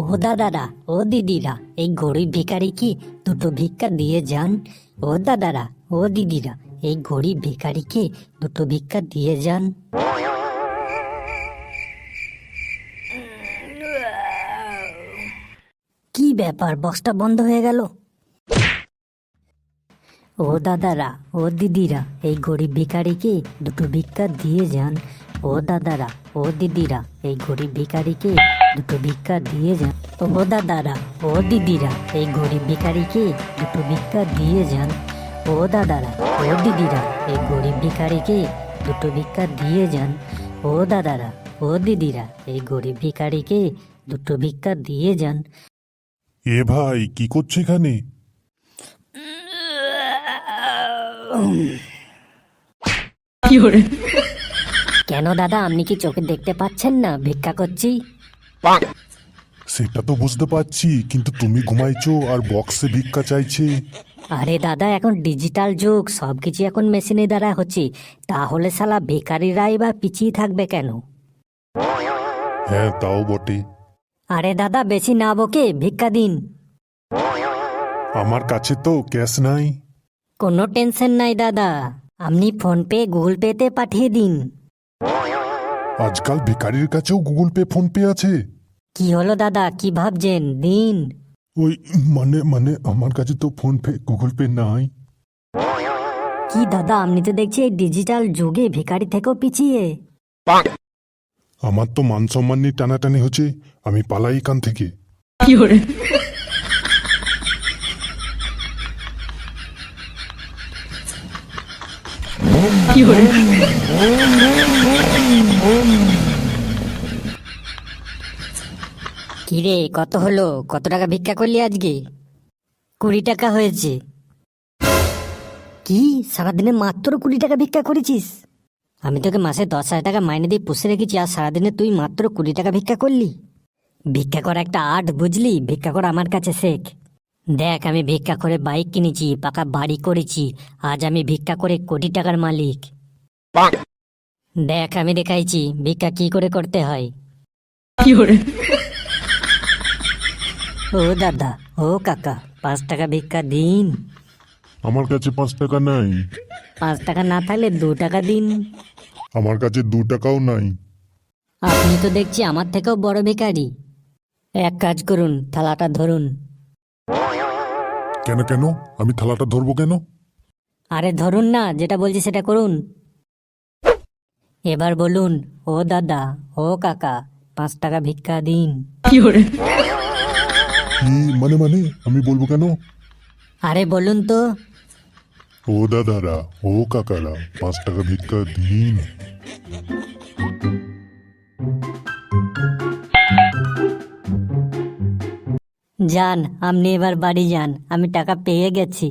ও দাদারা ও দিদিরা এই গরিব ভিখারি কি দুটো ভিক্ষা দিয়ে যান? ও দাদারা ও দিদিরা এই গরিব ভিখারিকে দুটো ভিক্ষা দিয়ে যান? কি ব্যাপার, বক্সটা বন্ধ হয়ে গেল? ও দাদারা ও দিদিরা এই গরিব ভিখারিকে দুটো ভিক্ষা দিয়ে যান? ও দাদারা ও দিদিরা এই গরিব ভিখারিকে দুটো ভিক্ষা দিয়ে যান। ও দাদারা ও দিদিরা এই গরিব ভিখারিকে দুটো ভিক্ষা দিয়ে যান। ও দাদারা ও দিদিরা এই গরিব ভিখারিকে দুটো ভিক্ষা দিয়ে যান। ও দাদারা ও দিদিরা এই গরিব ভিখারিকে দুটো ভিক্ষা দিয়ে যান। এ ভাই কি করছে এখানে? কেন দাদা আপনি কি চোখে দেখতে পাচ্ছেন না? ভিক্ষা করছি। সেটা তো বুঝতে পারছি কিন্তু তুমি ঘুমাইছো আর বক্সে ভিক্ষা চাইছে। আরে দাদা এখন ডিজিটাল যুগ সব কিছু এখন মেশিনের দ্বারা হচ্ছে। তাহলে শালা বেকারিরাই বা পিছিয়ে থাকবে কেন? হ্যাঁ তাও বটে। আরে দাদা বেশি না বকে ভিক্ষা দিন। আমার কাছে তো ক্যাশ নাই। কোনো টেনশন নাই দাদা। আপনি ফোনপে গুগল পেতে পাঠিয়ে দিন। আজকাল ভিখারির কাছেও গুগল পে ফোন পে আছে। কি হলো দাদা? কি ভাবছেন? দিন। ওই মানে মানে আমার কাছে তো ফোন পে গুগল পে নাই। কি দাদা আপনি তো দেখছি এই ডিজিটাল যুগে ভিখারি থেকেও পিছিয়ে। আমার তো মান সম্মান নিয়ে টানাটানি হচ্ছে আমি পালাই এখান থেকে। কিরে, কত হলো? কত টাকা ভিক্ষা করলি আজকে? কুড়ি টাকা হয়েছে। কি? সারাদিনে মাত্র কুড়ি টাকা ভিক্ষা করেছিস? আমি তোকে মাসে দশ হাজার টাকা মাইনে দিয়ে পুষে রেখেছি, আর সারাদিনে তুই মাত্র কুড়ি টাকা ভিক্ষা করলি। ভিক্ষা করা একটা আর্ট, বুঝলি? ভিক্ষা করা আমার কাছে শেখ। দেখ আমি ভিক্ষা করে বাইক কিনেছি পাকা বাড়ি করেছি আজ আমি ভিক্ষা করে কোটি টাকার মালিক। দেখ আমি দেখাইছি ভিক্ষা কি করে করতে হয়। ও দাদা ও কাকা পাঁচ টাকা ভিক্ষা দিন। আমার কাছে পাঁচ টাকা নাই। পাঁচ টাকা না থাকলে দু টাকা দিন। আমার কাছে দু টাকাও নাই। আপনি তো দেখছি আমার থেকেও বড় ভিখারি। এক কাজ করুন থালাটা ধরুন। কেন কেন? আমি থালাটা ধরবো কেন? আরে ধরুন না যেটা বলছি সেটা করুন। এবার বলুন ও দাদা ও কাকা পাঁচ টাকা ভিক্ষা দিন। কি মানে মানে? আমি বলব কেন? আরে বলুন তো। ও দাদারা ও কাকারা পাঁচ টাকা ভিক্ষা দিন। যান আপনি এবার বাড়ি যান আমি টাকা পেয়ে গেছি।